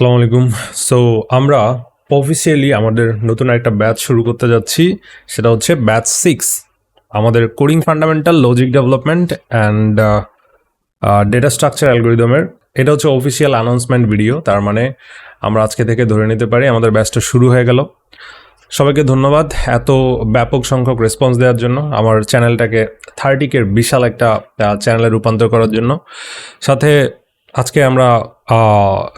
আসসালামু আলাইকুম। সো আমরা অফিসিয়ালি আমাদের নতুন একটা ব্যাচ শুরু করতে যাচ্ছি। সেটা হচ্ছে ব্যাচ সিক্স আমাদের coding fundamental logic development and data structure অ্যালগোরিদমের এটা হচ্ছে অফিসিয়াল অ্যানাউন্সমেন্ট ভিডিও তার মানে আমরা আজকে থেকে ধরে নিতে পারি আমাদের ব্যাচটা শুরু হয়ে গেল। সবাইকে ধন্যবাদ এত ব্যাপক সংখ্যক রেসপন্স দেওয়ার জন্য, আমার চ্যানেলটাকে থার্টিকের বিশাল একটা চ্যানেলে রূপান্তর করার জন্য। সাথে আজকে আমরা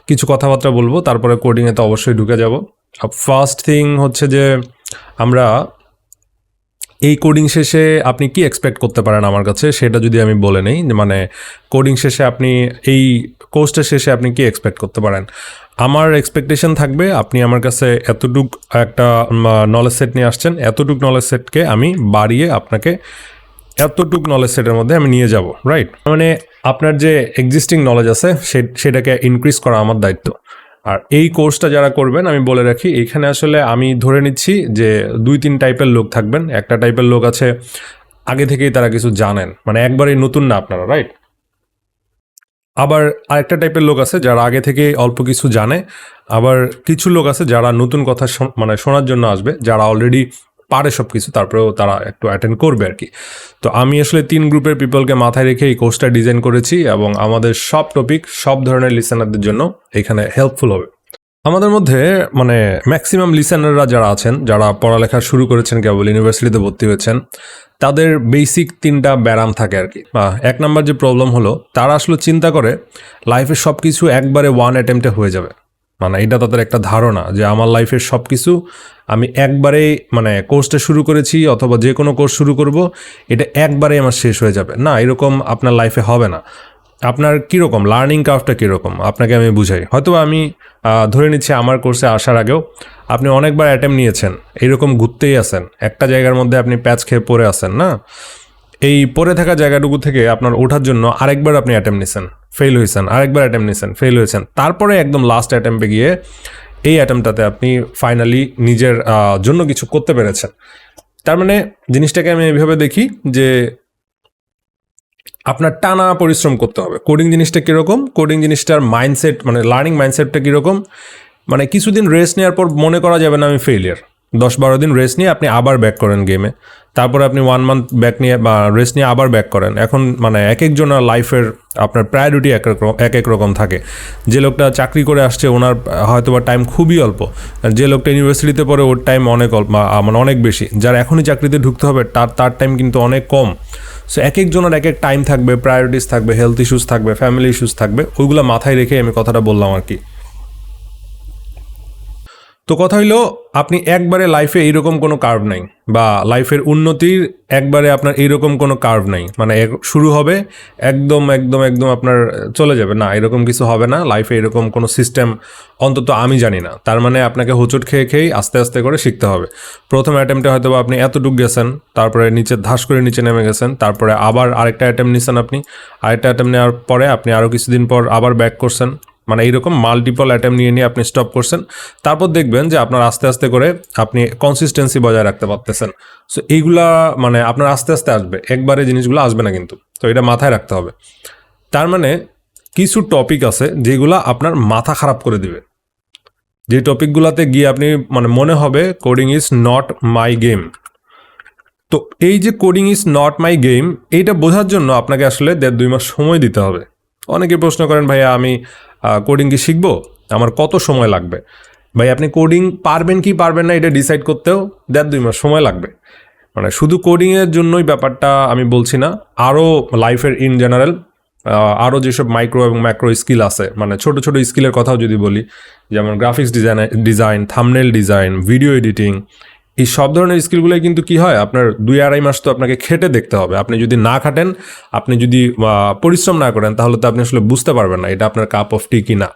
কিছু কথাবার্তা বলব, তারপরে কোডিংয়ে তো অবশ্যই ঢুকে যাব। ফার্স্ট থিং হচ্ছে যে, আমরা এই কোডিং শেষে আপনি কি এক্সপেক্ট করতে পারেন আমার কাছে, সেটা যদি আমি বলে নেই মানে কোডিং শেষে আপনি, এই কোর্সটা শেষে আপনি কি এক্সপেক্ট করতে পারেন? আমার এক্সপেকটেশন থাকবে, আপনি আমার কাছে এতটুক একটা নলেজ সেট নিয়ে আসছেন, এতটুক নলেজ সেটকে আমি বাড়িয়ে আপনাকে এতটুক নলেজ সেটের মধ্যে আমি নিয়ে যাব রাইট মানে আপনার যে এক্সিস্টিং নলেজ আছে সেটাকে ইনক্রিজ করা আমার দায়িত্ব। আর এই কোর্সটা যারা করবেন, আমি বলে রাখি, এখানে আসলে আমি ধরে নিচ্ছি যে দুই, তিন টাইপের লোক থাকবেন। একটা টাইপের লোক আছে, আগে থেকেই তারা কিছু জানেন। মানে একবারেই নতুন না আপনারা রাইট আবার আরেকটা টাইপের লোক আছে, যারা আগে থেকে অল্প কিছু জানে। আবার কিছু লোক আছে, যারা নতুন কথা মানে শোনার জন্য আসবে, যারা অলরেডি পারে সব কিছু তারপরেও তারা একটু অ্যাটেন্ড করবে আর কি তো আমি আসলে তিন গ্রুপের পিপলকে মাথায় রেখে এই কোর্সটা ডিজাইন করেছি এবং আমাদের সব টপিক সব ধরনের লিসেনারদের জন্য এখানে হেল্পফুল হবে। আমাদের মধ্যে মানে ম্যাক্সিমাম লিসেনাররা যারা আছেন, যারা পড়ালেখা শুরু করেছেন, কেবল ইউনিভার্সিটিতে ভর্তি হয়েছেন, তাদের বেসিক তিনটা ব্যারাম থাকে আর কি বা এক নাম্বার যে প্রবলেম হলো, তারা আসলে চিন্তা করে লাইফের সব কিছু একবারে ওয়ান অ্যাটেম্পটে হয়ে যাবে। মানে এটা তাদের একটা ধারণা যে আমার লাইফের সব কিছু আমি একবারেই মানে কোর্সটা শুরু করেছি অথবা যে কোনো কোর্স শুরু করব, এটা একবারেই আমার শেষ হয়ে যাবে। না, এরকম আপনার লাইফে হবে না। আপনার কীরকম? লার্নিং কার্ভটা কীরকম? আপনাকে আমি বুঝাই। হয়তো আমি ধরে নিচ্ছি আমার কোর্সে আসার আগেও আপনি অনেকবার অ্যাটেম্প নিয়েছেন। এইরকম ঘুরতেই আছেন। একটা জায়গার মধ্যে আপনি প্যাচ খেয়ে পড়ে আছেন, না? এই পড়ে থাকা জায়গাটুকু থেকে আপনার ওঠার জন্য আরেকবার আপনি অ্যাটেম্প নিছেন ফেল হয়েছেন আরেকবার অ্যাটেম্প নিছেন ফেল হয়েছেন তারপরে একদম লাস্ট অ্যাটেম্পে গিয়ে এই অ্যাটেম্পটাতে আপনি ফাইনালি নিজের জন্য কিছু করতে পেরেছেন। তার মানে জিনিসটাকে আমি এইভাবে দেখি যে আপনার টানা পরিশ্রম করতে হবে। কোডিং জিনিসটা কীরকম? কোডিং জিনিসটার মাইন্ডসেট মানে লার্নিং মাইন্ডসেটটা কীরকম? মানে কিছুদিন রেস্ট নেওয়ার পর মনে করা যাবে না আমি ফেলিয়ার দশ বারো দিন রেস্ট নিয়ে আপনি আবার ব্যাক করেন গেমে তারপরে আপনি ওয়ান মান্থ ব্যাক নিয়ে বা রেস্ট নিয়ে আবার ব্যাক করেন। এখন মানে এক একজনের লাইফের আপনার প্রায়োরিটি এক এক এক রকম থাকে। যে লোকটা চাকরি করে আসছে, ওনার হয়তো বা টাইম খুবই অল্প। যে লোকটা ইউনিভার্সিটিতে পড়ে, ওর টাইম অনেক অল্প মানে অনেক বেশি। যার এখনই চাকরিতে ঢুকতে হবে, তার তার টাইম কিন্তু অনেক কম। সো এক একজনের এক এক টাইম থাকবে প্রায়োরিটিস থাকবে হেলথ ইস্যুস থাকবে ফ্যামিলি ইস্যুস থাকবে, ওইগুলো মাথায় রেখে আমি কথাটা বললাম আর কি। তো কথা হইল, আপনি একবারে লাইফে এইরকম কোনো কার্ভ নাই, বা লাইফের উন্নতির একবারে আপনার এইরকম কোনো কার্ভ নাই। মানে শুরু হবে, একদম একদম একদম আপনার চলে যাবে। না, এরকম কিছু হবে না লাইফে এরকম কোনো সিস্টেম অন্তত আমি জানি না। তার মানে আপনাকে হোঁচট খেয়ে খেয়েই আস্তে আস্তে করে শিখতে হবে। প্রথম অ্যাটেম্পটে হয়তো আপনি এতটুক গেছেন, তারপরে নিচে ধাস করে নিচে নেমে গেছেন, তারপরে আবার আরেকটা অ্যাটেম্প নিছেন আপনি। আরেকটা অ্যাটেম্প নেওয়ার পরে আপনি আরও কিছুদিন পর আবার ব্যাক করছেন। মানে এইরকম মাল্টিপল অ্যাটেম্প নিয়ে নিয়ে আপনি স্টপ করছেন। তারপর দেখবেন যে আপনার আস্তে আস্তে করে আপনি কনসিস্টেন্সি বজায় রাখতে পারতেছেন। সো এইগুলা মানে আপনার আস্তে আস্তে আসবে। একবারে জিনিসগুলো আসবে না কিন্তু। তো এটা মাথায় রাখতে হবে। তার মানে কিছু টপিক আছে যেগুলা আপনার মাথা খারাপ করে দিবে। যে টপিকগুলোতে গিয়ে আপনি মানে মনে হবে coding is not my game তো এই যে coding is not my game এইটা বোঝার জন্য আপনাকে আসলে দেড় দুই মাস সময় দিতে হবে। অনেকে প্রশ্ন করেন, ভাইয়া, আমি কোডিং কি শিখব? আমার কত সময় লাগবে? ভাই, আপনি কোডিং পারবেন কি পারবেন না, এটা ডিসাইড করতেও দেড় দুই মাস সময় লাগবে। মানে শুধু কোডিংয়ের জন্যই ব্যাপারটা আমি বলছি না, আরও লাইফের ইন জেনারেল আরও যেসব মাইক্রো এবং ম্যাক্রো স্কিল আছে মানে ছোট ছোট স্কিলের কথাও যদি বলি, যেমন graphics design design thumbnail design video editing এই সব ধরনের স্কিলগুলোই কিন্তু কি হয়? আপনার দুই আড়াই মাস তো আপনাকে খেটে দেখতে হবে। আপনি যদি না খাটেন, আপনি যদি পরিশ্রম না করেন, তাহলে তো আপনি আসলে বুঝতে পারবেন না এটা আপনার কাপ অফ টি কি না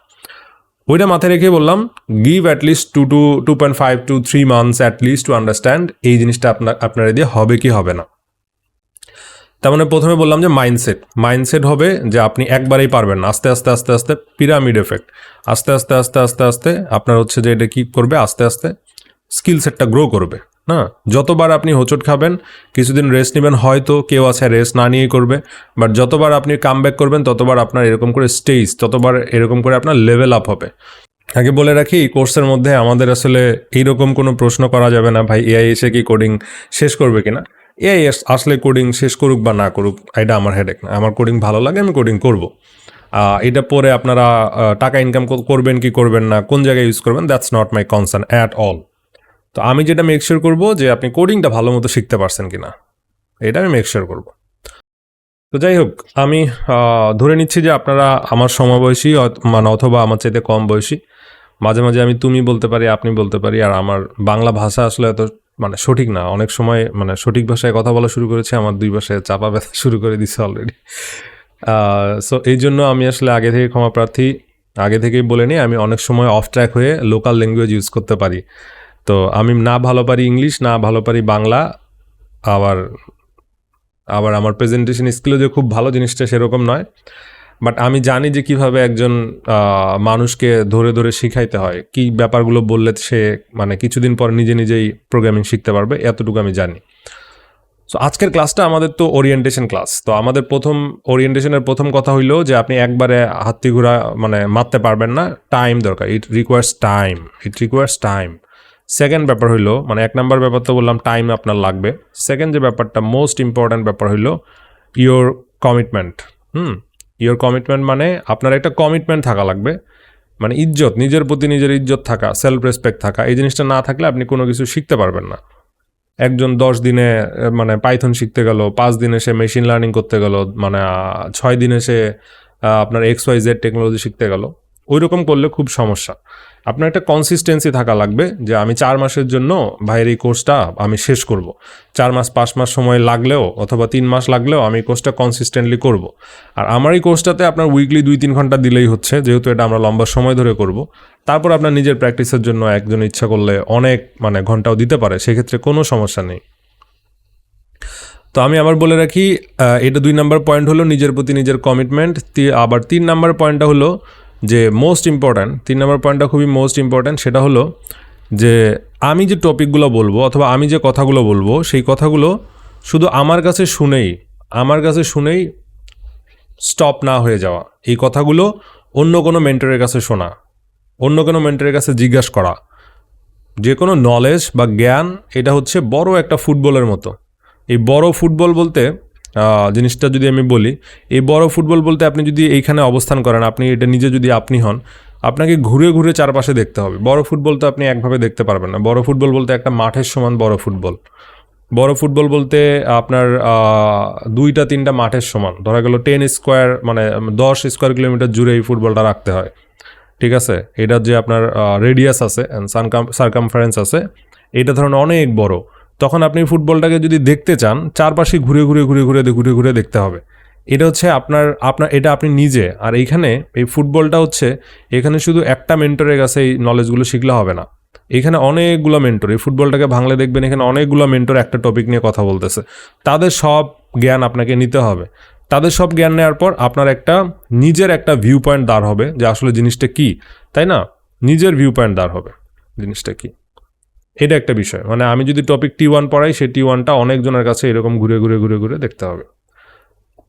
ওইটা মাথায় রেখে বললাম give at least two two two point five to three months at least to understand এই জিনিসটা আপনার আপনার দিয়ে হবে কি হবে না। তার মানে প্রথমে বললাম যে মাইন্ডসেট মাইন্ডসেট হবে যে আপনি একবারেই পারবেন আস্তে আস্তে আস্তে আস্তে পিরামিড এফেক্ট আস্তে আস্তে আস্তে আস্তে আস্তে, আপনার হচ্ছে যে এটা কি করবে? আস্তে আস্তে স্কিল সেটটা গ্রো করবে, না? যতবার আপনি হোঁচট খাবেন, কিছুদিন রেস্ট নেবেন, হয়তো কেউ আছে রেস্ট না নিয়েই করবে বাট যতবার আপনি কাম ব্যাক করবেন, ততবার আপনার এরকম করে স্টেজ ততবার এরকম করে আপনার লেভেল আপ হবে। আগে বলে রাখি, এই কোর্সের মধ্যে আমাদের আসলে এইরকম কোনো প্রশ্ন করা যাবে না, ভাই এআই এসে কি কোডিং শেষ করবে কিনা? এআই আসলে কোডিং শেষ করুক বা না করুক, এটা আমার হেডেক না। আমার কোডিং ভালো লাগে, আমি কোডিং করব। এটা পরে আপনারা টাকা ইনকাম করবেন কি করবেন না, কোন জায়গায় ইউজ করবেন that's not my concern at all তো আমি যেটা মেক শিওর করব যে আপনি কোডিংটা ভালো মতো শিখতে পারছেন কিনা, এটা আমি মেক শিওর করব। তো যাই হোক, আমি ধরে নিচ্ছি যে আপনারা আমার সমবয়সী মানে অথবা আমার চাইতে কম বয়সী, মাঝে মাঝে আমি তুমি বলতে পারি, আপনি বলতে পারি, আর আমার বাংলা ভাষা আসলে এত মানে সঠিক না। অনেক সময় মানে সঠিক ভাষায় কথা বলা শুরু করেছে, আমার দুই ভাষায় চাপা ব্যথা শুরু করে দিছে অলরেডি সো এই জন্য আমি আসলে আগে থেকে ক্ষমা প্রার্থী, আগে থেকেই বলে নিই, আমি অনেক সময় অফ ট্র্যাক হয়ে লোকাল ল্যাঙ্গুয়েজ ইউজ করতে পারি। তো আমি না ভালো পারি ইংলিশ, না ভালো পারি বাংলা, আবার আবার আমার প্রেজেন্টেশন স্কিলও যে খুব ভালো জিনিসটা সেরকম নয়। বাট আমি জানি যে কীভাবে একজন মানুষকে ধরে ধরে শিখাইতে হয়, কি ব্যাপারগুলো বললে সে মানে কিছুদিন পর নিজে নিজেই প্রোগ্রামিং শিখতে পারবে, এতটুকু আমি জানি। সো আজকের ক্লাসটা আমাদের তো ওরিয়েন্টেশন ক্লাস তো আমাদের প্রথম ওরিয়েন্টেশনের প্রথম কথা হইল যে আপনি একবারে হাতি ঘোরা মানে মারতে পারবেন না। টাইম দরকার। It requires time it requires time second ব্যাপার হইল মানে এক নাম্বার ব্যাপার তো বললাম টাইম আপনার লাগবে। সেকেন্ড যে ব্যাপারটা মোস্ট ইম্পর্ট্যান্ট ব্যাপার হইল your commitment hmm? Your commitment মানে আপনার একটা কমিটমেন্ট থাকা লাগবে। মানে ইজ্জত, নিজের প্রতি নিজের ইজ্জত থাকা সেলফ রেসপেক্ট থাকা, এই জিনিসটা না থাকলে আপনি কোনো কিছু শিখতে পারবেন না। একজন দশ দিনে মানে পাইথন শিখতে গেল, পাঁচ দিনে সে মেশিন লার্নিং করতে গেল মানে ছয় দিনে সে আপনার এক্স ওয়াই জেড টেকনোলজি শিখতে গেল। ওই রকম করলে খুব সমস্যা। আপনার একটা কনসিস্টেন্সি থাকা লাগবে যে আমি চার মাসের জন্য ভাইয়ের এই কোর্সটা আমি শেষ করব। চার মাস, পাঁচ মাস সময় লাগলেও অথবা তিন মাস লাগলেও আমি কোর্সটা কনসিস্টেন্টলি করব। আর আমার এই কোর্সটাতে আপনার উইকলি দুই তিন ঘণ্টা দিলেই হচ্ছে, যেহেতু এটা আমরা লম্বা সময় ধরে করব। তারপর আপনার নিজের প্র্যাকটিসের জন্য একজন ইচ্ছা করলে অনেক মানে ঘন্টাও দিতে পারে, সেক্ষেত্রে কোনো সমস্যা নেই। তো আমি আবার বলে রাখি এটা দুই নাম্বার পয়েন্ট হলো নিজের প্রতি নিজের কমিটমেন্ট আবার তিন নাম্বার পয়েন্টটা হলো যে মোস্ট ইম্পর্ট্যান্ট তিন নাম্বার পয়েন্টটা খুবই মোস্ট ইম্পর্ট্যান্ট সেটা হলো যে আমি যে টপিকগুলো বলব অথবা আমি যে কথাগুলো বলব, সেই কথাগুলো শুধু আমার কাছে শুনেই, আমার কাছে শুনেই স্টপ না হয়ে যাওয়া। এই কথাগুলো অন্য কোনো মেন্টরের কাছে শোনা, অন্য কোনো মেন্টরের কাছে জিজ্ঞাসা করা। যে কোনো নলেজ বা জ্ঞান, এটা হচ্ছে বড় একটা ফুটবলের মতো। এই বড় ফুটবল বলতে জিনিসটা যদি আমি বলি, এই বড় ফুটবল বলতে আপনি যদি এইখানে অবস্থান করেন, আপনি এটা নিজে যদি আপনি হন, আপনাকে ঘুরে ঘুরে চারপাশে দেখতে হবে। বড় ফুটবল তো আপনি একভাবে দেখতে পারবেন না। বড় ফুটবল বলতে একটা মাঠের সমান বড় ফুটবল। বড় ফুটবল বলতে আপনার দুইটা তিনটা মাঠের সমান। ধরা গেল টেন স্কোয়ার মানে দশ স্কোয়ার কিলোমিটার জুড়ে এই ফুটবলটা রাখতে হয়। ঠিক আছে? এটার যে আপনার রেডিয়াস আছে সার্কামফারেন্স আছে, এটা ধরুন অনেক বড়। তখন আপনি ফুটবলটাকে যদি দেখতে চান, চারপাশে ঘুরে ঘুরে ঘুরে ঘুরে ঘুরে ঘুরে দেখতে হবে। এটা হচ্ছে আপনার আপনার, এটা আপনি নিজে। আর এইখানে এই ফুটবলটা হচ্ছে, এখানে শুধু একটা মেন্টরের কাছে এই নলেজগুলো শিখলে হবে না। এখানে অনেকগুলো মেন্টর এই ফুটবলটাকে ভাঙলে দেখবেন এখানে অনেকগুলো মেন্টর একটা টপিক নিয়ে কথা বলতেছে। তাদের সব জ্ঞান আপনাকে নিতে হবে। তাদের সব জ্ঞান নেওয়ার পর আপনার একটা, নিজের একটা ভিউ পয়েন্ট দাঁড় হবে যে আসলে জিনিসটা কি, তাই না? নিজের ভিউ পয়েন্ট দাঁড় হবে। জিনিসটা কি? এটা একটা বিষয়। মানে আমি যদি টপিক টি ওয়ান পড়াই, সেই টি ওয়ানটা অনেকজনের কাছে এরকম ঘুরে ঘুরে ঘুরে ঘুরে দেখতে হবে।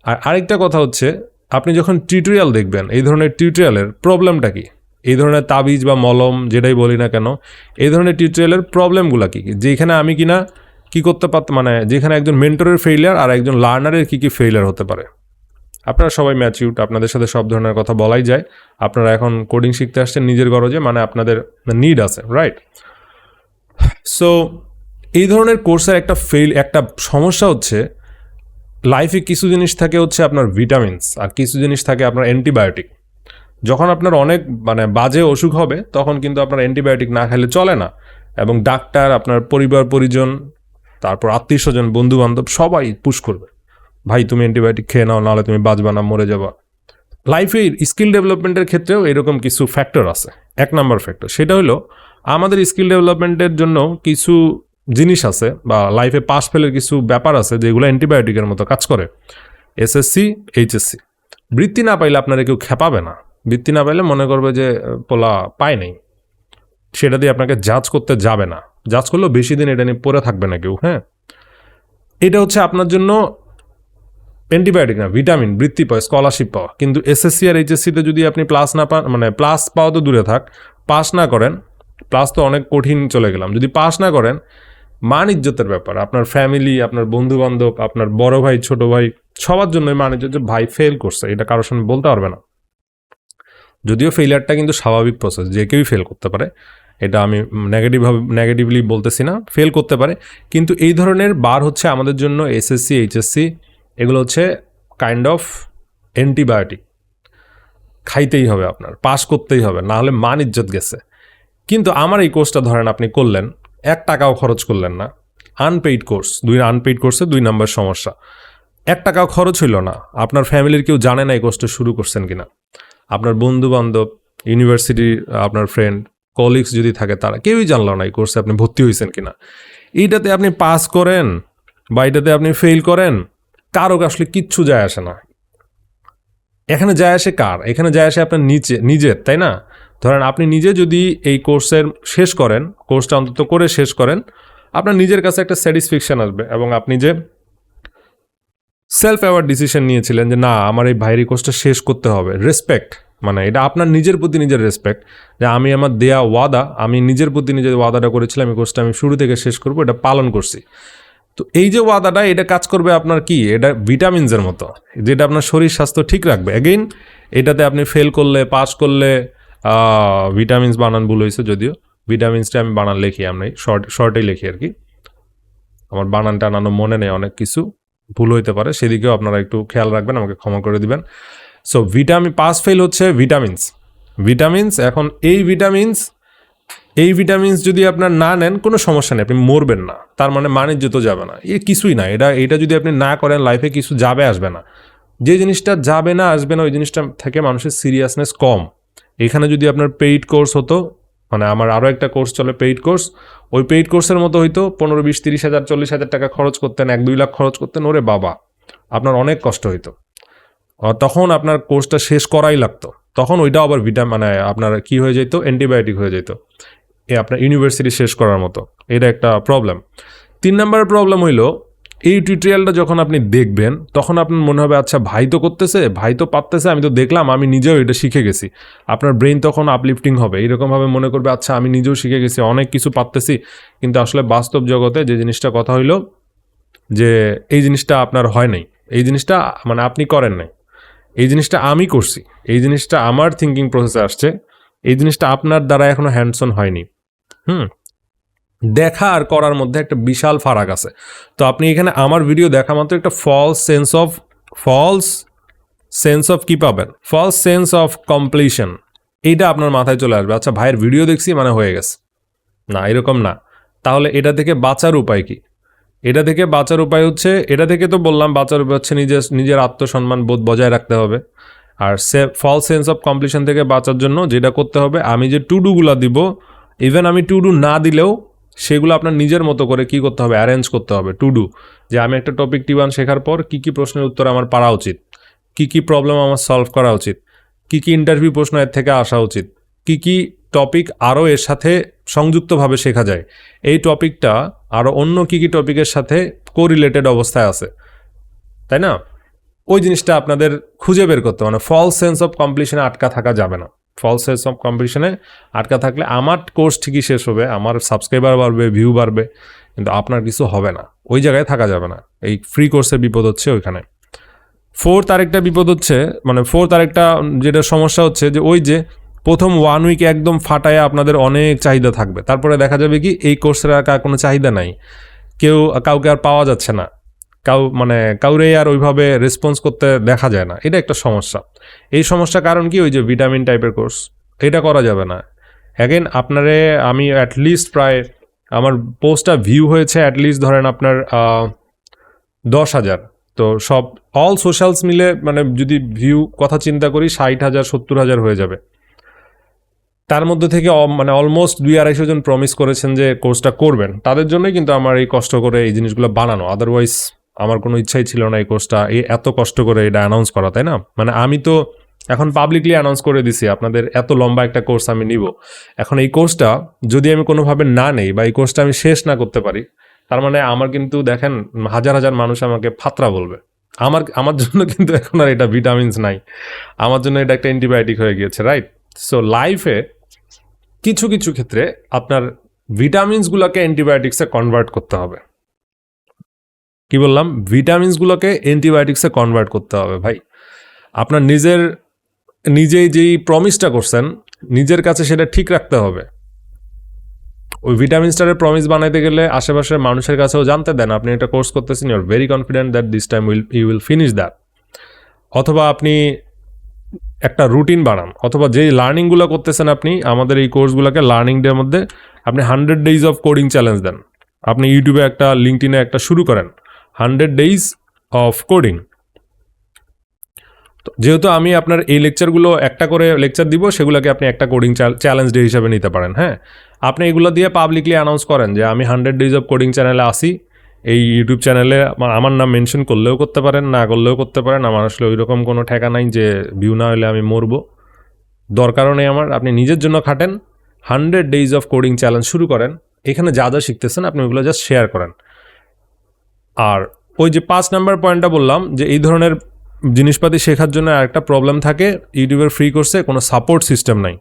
আর আরেকটা কথা হচ্ছে, আপনি যখন টিউটোরিয়াল দেখবেন, এই ধরনের টিউটোরিয়ালের প্রবলেমটা কি? এই ধরনের তাবিজ বা মলম, যেটাই বলি না কেন, এই ধরনের টিউটোরিয়ালের প্রবলেমগুলো কী? যেখানে আমি কিনা কি করতে পারতাম মানে যেখানে একজন মেন্টরের ফেইলিয়ার আর একজন লার্নারের কী কী ফেইলিয়ার হতে পারে। আপনারা সবাই ম্যাচিউড আপনাদের সাথে সব ধরনের কথা বলাই যায়। আপনারা এখন কোডিং শিখতে আসছেন নিজের গরজে মানে আপনাদের নিড আছে রাইট সো এই ধরনের কোর্সের একটা ফেল একটা সমস্যা হচ্ছে লাইফে কিছু জিনিস থাকে হচ্ছে আপনার ভিটামিনস আর কিছু জিনিস থাকে আপনার অ্যান্টিবায়োটিক যখন আপনার অনেক মানে বাজে অসুখ হবে, তখন কিন্তু আপনার অ্যান্টিবায়োটিক না খেলে চলে না। এবং ডাক্তার, আপনার পরিবার, পরিজন, তারপর আত্মীয় স্বজন বন্ধু বান্ধব সবাই পুশ করবে। ভাই, তুমি অ্যান্টিবায়োটিক খেয়ে নাও, নাহলে তুমি বাঁচবা না, মরে যাবা। লাইফে স্কিল ডেভেলপমেন্টের ক্ষেত্রেও এরকম কিছু ফ্যাক্টর আছে। এক নাম্বার ফ্যাক্টর সেটা হলো আমাদের স্কিল ডেভেলপমেন্টের জন্য কিছু জিনিস আছে বা লাইফে পাস ফেলের কিছু ব্যাপার আছে যেগুলো অ্যান্টিবায়োটিকের মতো কাজ করে। এসএসসি এইচএসসি বৃত্তি না পাইলে আপনারা কেউ খেপাবে না। বৃত্তি না পাইলে মনে করবে যে পোলা পায় নাই। সেটা দিয়ে আপনাকে জাজ করতে যাবে না। জাজ করলেও বেশি দিন এটা নিয়ে পড়ে থাকবে না কেউ হ্যাঁ? এটা হচ্ছে আপনার জন্য অ্যান্টিবায়োটিক না, ভিটামিন, বৃত্তি পাওয়া স্কলারশিপ পাওয়া। কিন্তু এসএসসি আর এইচএসসিতে যদি আপনি প্লাস না পান মানে প্লাস পাওয়া তো দূরে থাক, পাস না করেন প্লাস তো অনেক কঠিন চলে গেলাম। যদি পাস না করেন, মান ইজ্জতের ব্যাপার। আপনার ফ্যামিলি আপনার বন্ধু বান্ধব আপনার বড় ভাই, ছোট ভাই, সবার জন্য মান ইজ্জত যে ভাই ফেল করছে, এটা কারোর সামনে বলতে পারবে না। যদিও ফেলিয়ারটা কিন্তু স্বাভাবিক প্রসেস যে কেউই ফেল করতে পারে। এটা আমি নেগেটিভভাবে নেগেটিভলি বলতেছি না ফেল করতে পারে। কিন্তু এই ধরনের বার হচ্ছে আমাদের জন্য এসএসসি এইচএসসি এগুলো হচ্ছে কাইন্ড অফ অ্যান্টিবায়োটিক খাইতেই হবে আপনার, পাস করতেই হবে, না হলে মান ইজ্জত গেছে। কিন্তু আমার এই কোর্সটা ধরেন আপনি করলেন, এক টাকাও খরচ করলেন না। আনপেইড কোর্স দুই আনপেইড কোর্সে দুই নম্বর সমস্যা। এক টাকাও খরচ হইল না। আপনার ফ্যামিলির কেউ জানে না এই কোর্সটা শুরু করছেন কিনা। আপনার বন্ধু বান্ধব ইউনিভার্সিটি আপনার ফ্রেন্ড কলিগস যদি থাকে তারা, কেউই জানলো না এই কোর্সে আপনি ভর্তি হয়েছেন কিনা। এইটাতে আপনি পাস করেন বা এটাতে আপনি ফেল করেন, কারও আসলে কিচ্ছু যায় আসে না। এখানে যায় আসে কার? এখানে যায় আসে আপনার নিচে, নিজের, তাই না? ধরেন আপনি নিজে যদি এই কোর্সের শেষ করেন, কোর্সটা অন্তত করে শেষ করেন, আপনার নিজের কাছে একটা স্যাটিসফ্যাকশন আসবে এবং আপনি যে সেলফ অ্যাওয়ার ডিসিশন নিয়েছিলেন যে না, আমার এই ভাইয়ের কোর্সটা শেষ করতে হবে। রেসপেক্ট মানে এটা আপনার নিজের প্রতি নিজের রেসপেক্ট যে আমি আমার দেয়া ওয়াদা, আমি নিজের প্রতি নিজের ওয়াদাটা করেছিলাম, এই কোর্সটা আমি শুরু থেকে শেষ করব, এটা পালন করছি। তো এই যে ওয়াদাটা, এটা কাজ করবে আপনার কি? এটা ভিটামিনসের মতো, যেটা আপনার শরীর স্বাস্থ্য ঠিক রাখবে। এগেইন এটাতে আপনি ফেল করলে পাস করলে ভিটামিনস বানান ভুল হয়েছে যদিও। ভিটামিনসটা আমি বানান লিখি, আমি শর্ট শর্টেই লিখি আর কি। আমার বানান টানানো মনে নেই অনেক কিছু, ভুল হইতে পারে। সেদিকেও আপনারা একটু খেয়াল রাখবেন, আমাকে ক্ষমা করে দিবেন। সো ভিটামিন পাস ফেল হচ্ছে ভিটামিনস ভিটামিনস এখন এই ভিটামিনস এই ভিটামিনস যদি আপনার না নেন, কোনো সমস্যা নেই, আপনি মরবেন না। তার মানে মানের তো যাবে না। এ কিছুই না, এটা এটা যদি আপনি না করেন লাইফে কিছু যাবে, আসবে না। যে জিনিসটা যাবে না, আসবে না, ওই জিনিসটা থেকে মানুষের সিরিয়াসনেস কম। এখানে যদি আপনার পেইড কোর্স হতো মানে আমার আরও একটা কোর্স চলে পেইড কোর্স ওই পেইড কোর্সের মতো হয়তো পনেরো বিশ তিরিশ হাজার, চল্লিশ হাজার টাকা খরচ করতেন, এক দুই লাখ খরচ করতেন, ওরে বাবা, আপনার অনেক কষ্ট হইতো। তখন আপনার কোর্সটা শেষ করাই লাগতো। তখন ওইটা আবার ভিটামিন মানে আপনার কি হয়ে যেত? অ্যান্টিবায়োটিক হয়ে যেত। এ আপনার ইউনিভার্সিটি শেষ করার মতো। এটা একটা প্রবলেম তিন নম্বর প্রবলেম হইল এই টিউটোরিয়ালটা যখন আপনি দেখবেন, তখন আপনার মনে হবে আচ্ছা ভাই তো করতেছে, ভাই তো পারতেছে, আমি তো দেখলাম, আমি নিজেও এটা শিখে গেছি। আপনার ব্রেন তখন আপলিফটিং হবে। এইরকমভাবে মনে করবে আচ্ছা আমি নিজেও শিখে গেছি, অনেক কিছু পারতেছি। কিন্তু আসলে বাস্তব জগতে যে জিনিসটা কথা হইল, যে এই জিনিসটা আপনার হয় নাই। এই জিনিসটা মানে আপনি করেন নাই। এই জিনিসটা আমি করছি। এই জিনিসটা আমার থিঙ্কিং প্রসেসে আসছে। এই জিনিসটা আপনার দ্বারা এখনও হ্যান্ডসন হয়নি। হুম? দেখা আর করার মধ্যে একটা বিশাল ফারাক আছে। তো আপনি এখানে আমার ভিডিও দেখা মাত্র একটা false sense of false sense of কি পাবেন? ফলস সেন্স অফ কমপ্লিশন এইটা আপনার মাথায় চলে আসবে। আচ্ছা ভাইয়ের ভিডিও দেখছি মানে হয়ে গেছে। না, এরকম না। তাহলে এটা থেকে বাঁচার উপায় কি? এটা থেকে বাঁচার উপায় হচ্ছে, এটা থেকে তো বললাম, বাঁচার উপায় হচ্ছে নিজের নিজের আত্মসম্মান বোধ বজায় রাখতে হবে। আর সে ফল সেন্স অফ কমপ্লিশন থেকে বাঁচার জন্য যেটা করতে হবে, আমি যে টুডুগুলা দিব ইভেন আমি টুডু না দিলেও সেগুলো আপনার নিজের মতো করে কি করতে হবে অ্যারেঞ্জ করতে হবে টু ডু যে আমি একটা টপিক টিবান শেখার পর কী কী প্রশ্নের উত্তর আমার পারা উচিত, কী কী প্রবলেম আমার সলভ করা উচিত, কী কী ইন্টারভিউ প্রশ্ন এর থেকে আসা উচিত, কী কী টপিক আরও এর সাথে সংযুক্তভাবে শেখা যায়। এই টপিকটা আরও অন্য কী কী টপিকের সাথে কোরিলেটেড অবস্থায় আছে। তাই না? ওই জিনিসটা আপনাদের খুঁজে বের করতে মানে ফলস সেন্স অফ কমপ্লিশনে আটকা থাকা যাবে না। ফলস অফ কম্পিটিশনে আটকা থাকলে আমার কোর্স ঠিকই শেষ হবে, আমার সাবস্ক্রাইবার বাড়বে ভিউ বাড়বে, কিন্তু আপনার কিছু হবে না। ওই জায়গায় থাকা যাবে না। এই ফ্রি কোর্সের বিপদ হচ্ছে ওইখানে। ফোর্থ আরেকটা বিপদ হচ্ছে মানে ফোর্থ আরেকটা যেটা সমস্যা হচ্ছে যে ওই যে প্রথম ওয়ান উইকে একদম ফাটায় আপনাদের অনেক চাহিদা থাকবে। তারপরে দেখা যাবে কি এই কোর্সের আর কোনো চাহিদা নাই। কেউ, কাউকে আর পাওয়া যাচ্ছে না। কাউ মানে কাউরে আর ওইভাবে রেসপন্স করতে দেখা যায় না। এটা একটা সমস্যা। এই সমস্যা কারণ কি? ওই যে ভিটামিন টাইপের কোর্স এটা করা যাবে না। অ্যাগেন আপনারে আমি অ্যাটলিস্ট প্রায় আমার পোস্টটা ভিউ হয়েছে অ্যাটলিস্ট ধরেন আপনার দশ হাজার। তো সব অল সোশ্যালস মিলে মানে যদি ভিউ কথা চিন্তা করি, ষাট হাজার, সত্তর হাজার হয়ে যাবে। তার মধ্যে থেকে মানে অলমোস্ট দুই আড়াইশো জন প্রমিস করেছেন যে কোর্সটা করবেন। তাদের জন্যই কিন্তু আমার এই কষ্ট করে এই জিনিসগুলো বানানো। আদারওয়াইজ আমার কোনো ইচ্ছাই ছিল না এই কোর্সটা, এই এত কষ্ট করে এটা অ্যানাউন্স করা, তাই না? মানে আমি তো এখন পাবলিকলি অ্যানাউন্স করে দিছি, আপনাদের এত লম্বা একটা কোর্স আমি নিব। এখন এই কোর্সটা যদি আমি কোনোভাবে না নেই বা এই কোর্সটা আমি শেষ না করতে পারি, তার মানে আমার কিন্তু দেখেন হাজার হাজার মানুষ আমাকে ফাতরা বলবে। আমার আমার জন্য কিন্তু এখন আর এটা ভিটামিনস নাই। আমার জন্য এটা একটা অ্যান্টিবায়োটিক হয়ে গিয়েছে রাইট সো লাইফে কিছু কিছু ক্ষেত্রে আপনার ভিটামিনসগুলোকে অ্যান্টিবায়োটিক্সে কনভার্ট করতে হবে। কি বললাম? ভিটামিনসগুলোকে অ্যান্টিবায়োটিক্সে কনভার্ট করতে হবে ভাই। আপনার নিজের, নিজেই যেই প্রমিসটা করছেন, নিজের কাছে সেটা ঠিক রাখতে হবে। ওই ভিটামিন স্টারের প্রমিস বানাইতে গেলে আশেপাশের মানুষের কাছেও জানতে দেন, আপনি একটা কোর্স করতেছেন you're very confident that this time will you will finish that অথবা আপনি একটা রুটিন বানান, অথবা যেই লার্নিংগুলো করতেছেন আপনি, আমাদের এই কোর্সগুলোকে লার্নিং ডের মধ্যে আপনি hundred days of coding challenge দেন। আপনি ইউটিউবে একটা লিঙ্কটিনে একটা শুরু করেন। Hundred days of coding. যেহেতু আমি আপনার এই লেকচারগুলো একটা করে লেকচার দিব, সেগুলোকে আপনি একটা কোডিং চ্যালেঞ্জ ডে হিসাবে নিতে পারেন হ্যাঁ? আপনি এগুলো দিয়ে পাবলিকলি অ্যানাউন্স করেন যে আমি হান্ড্রেড ডেজ অফ কোডিং চ্যানেলে আসি। এই ইউটিউব চ্যানেলে আমার- নাম মেনশন করলেও করতে পারেন, না করলেও করতে পারেন। আমার আসলে ওই রকম কোনো ঠেকা নাই যে ভিউ না হলে আমি মরবো। দরকারও নেই আমার, আপনি নিজের জন্য খাটেন, hundred days of coding challenge শুরু করেন। এখানে যা যা শিখতেছেন, আপনি ওগুলো জাস্ট শেয়ার করেন। আর ওই যে পাঁচ নাম্বার পয়েন্টটা বললাম যে এই ধরনের জিনিসপাতি শেখার জন্য একটা প্রবলেম থাকে। ইউটিউবের ফ্রি কোর্সে কোনো সাপোর্ট সিস্টেম নাই।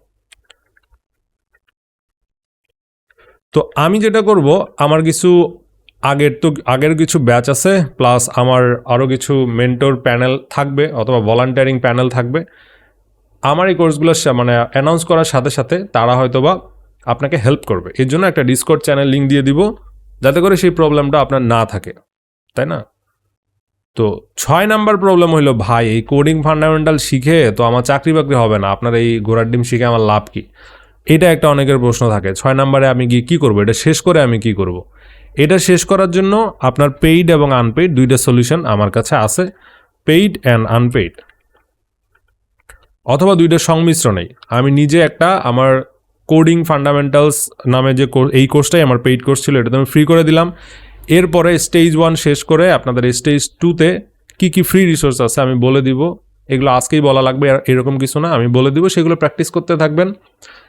তো আমি যেটা করব, আমার কিছু আগের তো, আগের কিছু ব্যাচ আছে প্লাস আমার আরও কিছু মেন্টর প্যানেল থাকবে, অথবা ভলান্টিয়ারিং প্যানেল থাকবে। আমার এই কোর্সগুলো মানে অ্যানাউন্স করার সাথে সাথে তারা হয়তোবা আপনাকে হেল্প করবে। এর জন্য একটা ডিসকর্ড চ্যানেল লিঙ্ক দিয়ে দিব, যাতে করে সেই প্রবলেমটা আপনার না থাকে। তাই না? তো ছয় নাম্বার প্রবলেম হইল, ভাই, এই কোডিং ফান্ডামেন্টাল শিখে তো আমার চাকরি বাকরি হবে না। আপনার এই ঘোড়ার ডিম শিখে আমার লাভ কি? এটা একটা অনেকের প্রশ্ন থাকে। ছয় নাম্বারে আমি গিয়ে কী করব? এটা শেষ করে আমি কি করব। এটা শেষ করার জন্য আপনার পেইড এবং আনপেইড দুইটা সলিউশন আমার কাছে আছে। পেইড অ্যান্ড আনপেইড অথবা দুইটা সংমিশ্রণেই আমি নিজে একটা আমার কোডিং ফান্ডামেন্টালস নামে যে এই কোর্সটাই আমার পেইড কোর্স ছিল এটা তো আমি ফ্রি করে দিলাম। এরপরে স্টেজ ওয়ান শেষ করে আপনাদের স্টেজ টুতে কী কী ফ্রি রিসোর্স আছে আমি বলে দিব। এগুলো আজকেই বলা লাগবে এরকম কিছু না, আমি বলে দিব। সেগুলো প্র্যাকটিস করতে থাকবেন।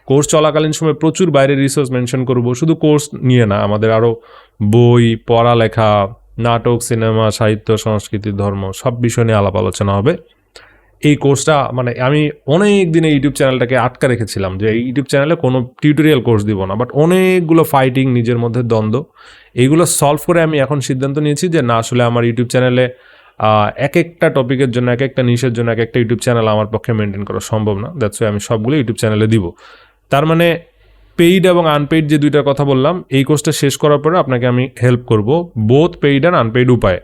কোর্স চলাকালীন সময় প্রচুর বাইরের রিসোর্স মেনশন করব। শুধু কোর্স নিয়ে না, আমাদের আরও বই, পড়ালেখা, নাটক সিনেমা সাহিত্য, সংস্কৃতি, ধর্ম, সব বিষয় নিয়ে আলাপ আলোচনা হবে। এই কোর্সটা মানে আমি অনেক দিন এই ইউটিউব চ্যানেলটাকে আটকা রেখেছিলাম যে এই ইউটিউব চ্যানেলে কোনো টিউটোরিয়াল কোর্স দিব না। বাট অনেকগুলো ফাইটিং নিজের মধ্যে দ্বন্দ্ব, এইগুলো সলভ করে আমি এখন সিদ্ধান্ত নিয়েছি যে না, আসলে আমার ইউটিউব চ্যানেলে এক একটা টপিকের জন্য, এক একটা নিশের জন্য, এক একটা ইউটিউব চ্যানেল আমার পক্ষে মেনটেন করা সম্ভব না। দ্যাটস আমি সবগুলো ইউটিউব চ্যানেলে দিব। তার মানে পেইড এবং আনপেইড যে দুইটার কথা বললাম, এই কোর্সটা শেষ করার পরে আপনাকে আমি হেল্প করব বোথ পেইড অ্যান্ড আনপেইড উপায়ে।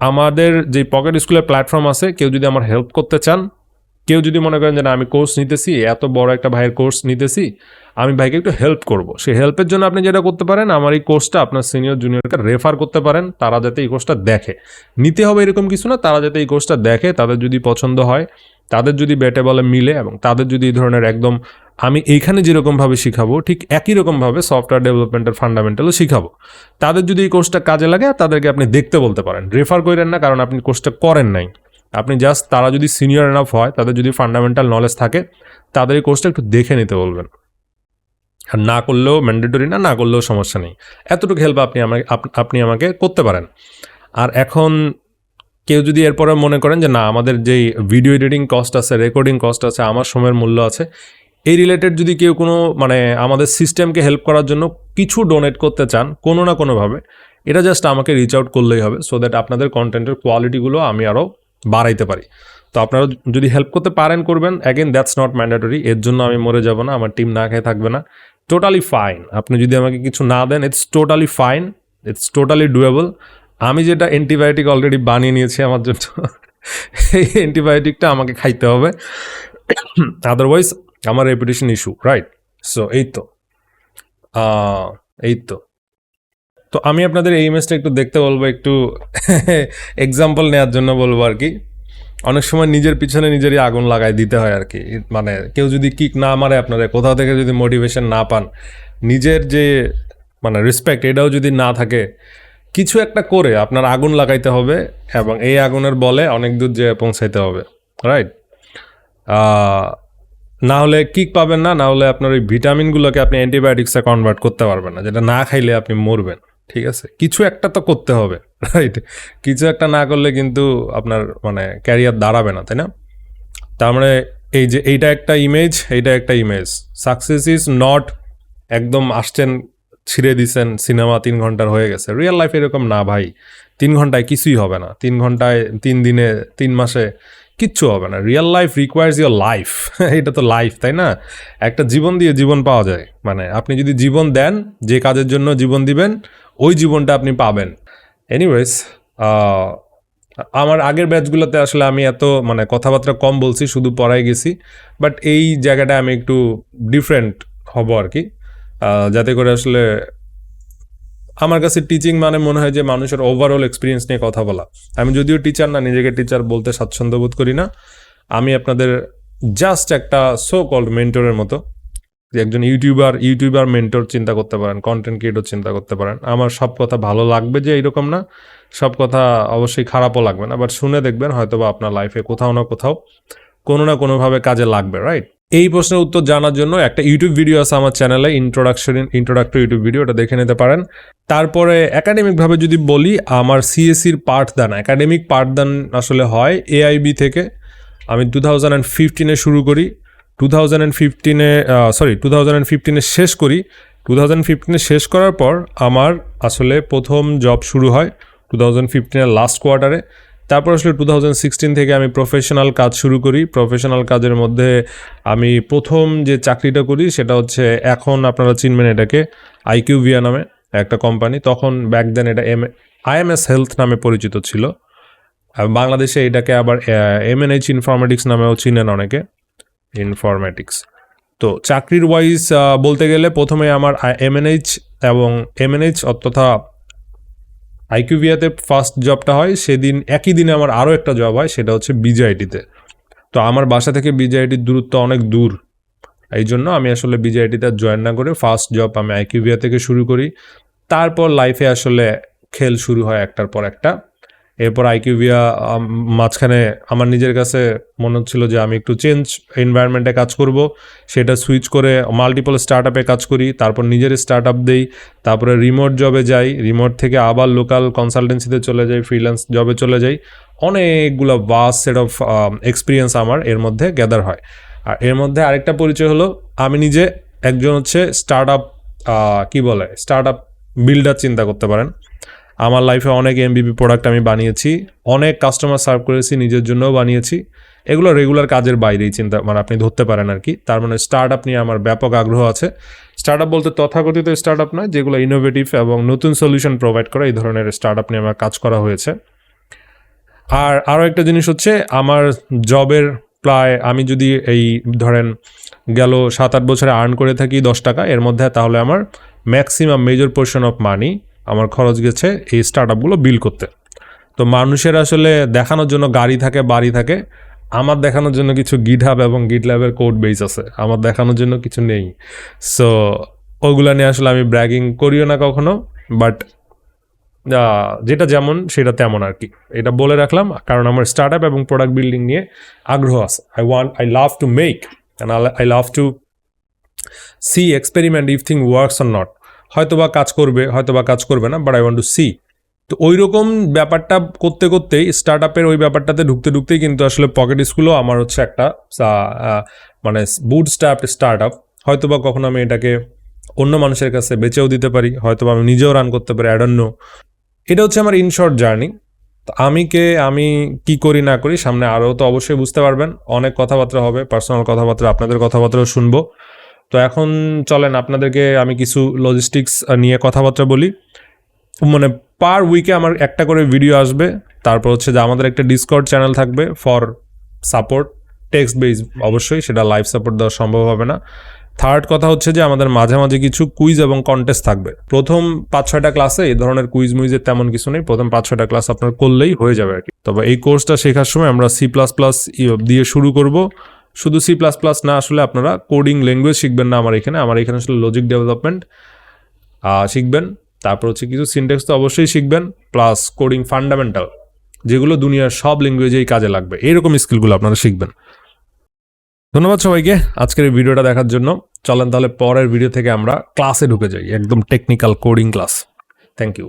আমাদের যে পকেট স্কুলের প্ল্যাটফর্ম আছে, কেউ যদি আমার হেল্প করতে চান, কেউ যদি মনে করেন যে না, আমি কোর্স নিতেছি, এত বড় একটা ভাইয়ের কোর্স নিতেছি, আমি ভাইকে একটু হেল্প করব। সেই হেল্পের জন্য আপনি যেটা করতে পারেন, আমার এই কোর্সটা আপনার সিনিয়র জুনিয়রকে রেফার করতে পারেন, তারা যাতে এই কোর্সটা দেখে। নিতে হবে এরকম কিছু না, তারা যাতে এই কোর্সটা দেখে, তাদের যদি পছন্দ হয়, তাদের যদি বেটে বলে মিলে, এবং তাদের যদি এই ধরনের একদম আমি এইখানে যেরকমভাবে শিখাবো, ঠিক একই রকমভাবে সফটওয়্যার ডেভেলপমেন্টের ফান্ডামেন্টালও শিখাবো। তাদের যদি এই কোর্সটা কাজে লাগে, তাদেরকে আপনি দেখতে বলতে পারেন। রেফার করেন না, কারণ আপনি কোর্সটা করেন নাই। আপনি জাস্ট তারা যদি সিনিয়র এনাফ হয়, তাদের যদি ফান্ডামেন্টাল নলেজ থাকে, তাদের এই কোর্সটা একটু দেখে নিতে বলবেন। আর না করলেও ম্যান্ডেটরি না না করলেও সমস্যা নেই। এতটুকু হেল্প আপনি আমাকে আপ- আপনি আমাকে করতে পারেন। আর এখন কেউ যদি এরপরে মনে করেন যে, না, আমাদের যেই ভিডিও এডিটিং কস্ট আছে রেকর্ডিং কস্ট আছে, আমার সময়ের মূল্য আছে এই রিলেটেড যদি কেউ কোনো মানে আমাদের সিস্টেমকে হেল্প করার জন্য কিছু ডোনেট করতে চান, কোনো না কোনোভাবে, এটা জাস্ট আমাকে রিচ আউট করলেই হবে সো দ্যাট আপনাদের কন্টেন্টের কোয়ালিটিগুলো আমি আরও বাড়াইতে পারি। তো আপনারা যদি হেল্প করতে পারেন, করবেন অ্যাগেন দ্যাটস নট ম্যান্ডেটরি এর জন্য আমি মরে যাব না, আমার টিম না খেয়ে থাকবে না টোটালি ফাইন আপনি যদি আমাকে কিছু না দেন it's totally fine it's totally doable আমি যেটা অ্যান্টিবায়োটিক অলরেডি বানিয়ে নিয়েছি আমার জন্য, এই অ্যান্টিবায়োটিকটা আমাকে খাইতে হবে। আদারওয়াইজ আমার রেপুটেশন ইস্যু রাইট সো এই তো এই তো তো আমি আপনাদের এই ইমেজটা একটু দেখতে বলব, একটু এক্সাম্পল নেওয়ার জন্য বলব আর কি। অনেক সময় নিজের পিছনে নিজেরই আগুন লাগাই দিতে হয় আর কি। মানে কেউ যদি কিক না মারে আপনারা কোথাও থেকে যদি মোটিভেশন না পান, নিজের যে মানে রেসপেক্ট এটাও যদি না থাকে, কিছু একটা করে আপনার আগুন লাগাইতে হবে এবং এই আগুনের বলে অনেক দূর যে পৌঁছাইতে হবে রাইট না হলে কিক পাবেন না না হলে আপনার ওই ভিটামিনগুলোকে আপনি অ্যান্টিবায়োটিক্সে কনভার্ট করতে পারবেন না, যেটা না খাইলে আপনি মরবেন, ঠিক আছে? কিছু একটা তো করতে হবে রাইট কিছু একটা না করলে কিন্তু আপনার মানে ক্যারিয়ার দাঁড়াবে না, তাই না? তার মানে এই যে এইটা একটা ইমেজ এইটা একটা ইমেজ সাকসেস ইজ নট একদম আসছেন, ছিঁড়ে দিছেন সিনেমা তিন ঘণ্টার হয়ে গেছে। রিয়েল লাইফ এরকম না ভাই। তিন ঘন্টায় কিছুই হবে না। তিন ঘন্টায়, তিন দিনে, তিন মাসে কিচ্ছু হবে না। Real life requires your life এটা তো লাইফ তাই না? একটা জীবন দিয়ে জীবন পাওয়া যায়। মানে আপনি যদি জীবন দেন, যে কাজের জন্য জীবন দিবেন, ওই জীবনটা আপনি পাবেন। এনিওয়েজ আমার আগের ব্যাচগুলোতে আসলে আমি এত মানে কথাবার্তা কম বলছি, শুধু পড়াই গেছি। বাট এই জায়গাটা আমি একটু ডিফারেন্ট হব আর কি। যাতে করে আসলে আমার কাছে টিচিং মানে মনে হয় যে মানুষের ওভারঅল এক্সপিরিয়েন্স নিয়ে কথা বলা। আমি যদিও টিচার না, নিজেকে টিচার বলতে স্বাচ্ছন্দ্য বোধ করি না। আমি আপনাদের জাস্ট একটা সো কল্ড মেন্টরের মতো, যে একজন ইউটিউবার ইউটিউবার মেন্টর চিন্তা করতে পারেন কন্টেন্ট ক্রিয়েটর চিন্তা করতে পারেন। আমার সব কথা ভালো লাগবে যে এরকম না, সব কথা অবশ্যই খারাপও লাগবে না বাট শুনে দেখবেন হয়তো বা আপনার লাইফে কোথাও না কোথাও কোনো না কোনোভাবে কাজে লাগবে রাইট এই প্রশ্নের উত্তর জানার জন্য একটা ইউটিউব ভিডিও আছে আমার চ্যানেলে ইন্ট্রোডাকশন ইন্ট্রোডাক্টরি ইউটিউব ভিডিও ওটা দেখে নিতে পারেন। তারপরে একাডেমিকভাবে যদি বলি, আমার সিএসসির পাঠদান একাডেমিক পাঠদান আসলে হয় এআইবি থেকে। আমি টু থাউজেন্ড অ্যান্ড ফিফটিনে শুরু করি টু থাউজেন্ড অ্যান্ড ফিফটিনে সরি টু থাউজেন্ড অ্যান্ড ফিফটিনে শেষ করি। টু থাউজেন্ড ফিফটিনে শেষ করার পর আমার আসলে প্রথম জব শুরু হয় টু থাউজেন্ড ফিফটিনের লাস্ট কোয়ার্টারে তারপর আসলে টু থাউজেন্ড সিক্সটিন থেকে আমি প্রফেশনাল কাজ শুরু করি। প্রফেশনাল কাজের মধ্যে আমি প্রথম যে চাকরিটা করি সেটা হচ্ছে এখন আপনারা চিনবেন এটাকে আইকিউ ভিয়া নামে একটা কোম্পানি তখন ব্যাক দেন এটা এম আইএমএস হেলথ নামে পরিচিত ছিল। বাংলাদেশে এটাকে আবার এমএনএইচ ইনফরমেটিক্স নামেও চিনেন অনেকে। ইনফরমেটিক্স তো চাকরির ওয়াইজ বলতে গেলে প্রথমে আমার এমএনএইচ এবং এমএনএইচ তথা আইকিউভিয়াতে ফার্স্ট জবটা হয়, সেদিন একই দিনে আমার আরও একটা জব হয়, সেটা হচ্ছে বিজেআইটিতে তো। আমার বাসা থেকে বিজেআইটির দূরত্ব অনেক দূর। এই জন্য আমি আসলে বিজেআইটিতে জয়েন না করে ফার্স্ট জব আমি আইকিউভিয়া থেকে শুরু করি। তারপর লাইফে আসলে খেল শুরু হয় একটার পর একটা। এরপর আইকিউভিয়া মাঝখানে আমার নিজের কাছে মনে হচ্ছিল যে আমি একটু চেঞ্জ এনভায়রনমেন্টে কাজ করব। সেটা সুইচ করে মাল্টিপল স্টার্ট আপে কাজ করি, তারপর নিজের স্টার্ট আপ দেই, তারপরে রিমোট জবে যাই রিমোট থেকে আবার লোকাল কনসালটেন্সিতে চলে যাই ফ্রিল্যান্স জবে চলে যাই। অনেকগুলো বাস সেট অফ এক্সপিরিয়েন্স আমার এর মধ্যে গ্যাদার হয়। আর এর মধ্যে আরেকটা পরিচয় হলো, আমি নিজে একজন হচ্ছে স্টার্ট আপ কী বলে স্টার্ট আপ বিল্ডার চিন্তা করতে পারেন। আমার লাইফে অনেক এমবিপি প্রোডাক্ট আমি বানিয়েছি, অনেক কাস্টমার সার্ভ করেছি, নিজের জন্যও বানিয়েছি। এগুলো রেগুলার কাজের বাইরেই চিন্তা মানে আপনি ধরতে পারেন আর কি। তার মানে স্টার্ট আপ নিয়ে আমার ব্যাপক আগ্রহ আছে। স্টার্ট আপ বলতে তথাকথিত স্টার্ট আপ নয়, যেগুলো ইনোভেটিভ এবং নতুন সলিউশন প্রোভাইড করে, এই ধরনের স্টার্ট আপ নিয়ে আমার কাজ করা হয়েছে। আর আরও একটা জিনিস হচ্ছে, আমার জবের প্রায়, আমি যদি এই ধরেন গেল সাত আট বছরে আর্ন করে থাকি দশ টাকা, এর মধ্যে তাহলে আমার maximum major portion of money আমার খরচ গেছে এই স্টার্ট আপগুলো বিল করতে। তো মানুষের আসলে দেখানোর জন্য গাড়ি থাকে, বাড়ি থাকে, আমার দেখানোর জন্য কিছু গিট হাব এবং গিট ল্যাবের কোড বেস আছে, আমার দেখানোর জন্য কিছু নেই। সো ওগুলা নিয়ে আসলে আমি ব্র্যাগিং করিও না কখনো বাট যেটা যেমন সেটা তেমন আর কি। এটা বলে রাখলাম, কারণ আমার স্টার্ট আপ এবং প্রোডাক্ট বিল্ডিং নিয়ে আগ্রহ আছে। I want I love to make and I love to see experiment if thing works or not হয়তো বা কাজ করবে হয়তো বা কাজ করবে না but I want to see তো ওই রকম ব্যাপারটা করতে করতেই স্টার্ট আপের ওই ব্যাপারটাতে ঢুকতে ঢুকতেই কিন্তু আসলে পকেট স্কুলও আমার হচ্ছে একটা মানে বুট স্টাপ স্টার্ট আপ হয়তো বা কখনো আমি এটাকে অন্য মানুষের কাছে বেচেও দিতে পারি হয়তো বা আমি নিজেও রান করতে পারি অ্যাডন্য এটা হচ্ছে আমার ইনশর্ট জার্নি তো আমি কে, আমি কি করি না করি, সামনে আরও তো অবশ্যই বুঝতে পারবেন। অনেক কথাবার্তা হবে পার্সোনাল কথাবার্তা, আপনাদের কথাবার্তাও শুনব। তো এখন চলেন, আপনাদেরকে আমি কিছু লজিস্টিক্স নিয়ে কথাবার্তা বলি। মানে পার উইকে আমার একটা করে ভিডিও আসবে। তারপর হচ্ছে যে আমাদের একটা ডিসকর্ড চ্যানেল থাকবে ফর সাপোর্ট টেক্সট বেস অবশ্যই সেটা লাইভ সাপোর্ট দেওয়া সম্ভব হবে না। থার্ড কথা হচ্ছে যে আমাদের মাঝে মাঝে কিছু কুইজ এবং কন্টেস্ট থাকবে। প্রথম পাঁচ ছয়টা ক্লাসে এই ধরনের কুইজ মুইজের তেমন কিছু নেই। প্রথম পাঁচ ছয়টা ক্লাস আপনার করলেই হয়ে যাবে আর কি। তবে এই কোর্সটা শেখার সময় আমরা সি প্লাস প্লাস দিয়ে শুরু করব। শুধু সি প্লাস প্লাস না, আসলে আপনারা কোডিং ল্যাঙ্গুয়েজ শিখবেন না আমার এখানে। আমার এখানে আসলে লজিক ডেভেলপমেন্ট শিখবেন। তারপর হচ্ছে কিছু সিনটেক্স তো অবশ্যই শিখবেন প্লাস কোডিং ফান্ডামেন্টাল যেগুলো দুনিয়ার সব ল্যাঙ্গুয়েজেই কাজে লাগবে। এরকম স্কিলগুলো আপনারা শিখবেন। ধন্যবাদ সবাইকে আজকের এই ভিডিওটা দেখার জন্য। চলেন তাহলে পরের ভিডিও থেকে আমরা ক্লাসে ঢুকে যাই, একদম technical coding class thank you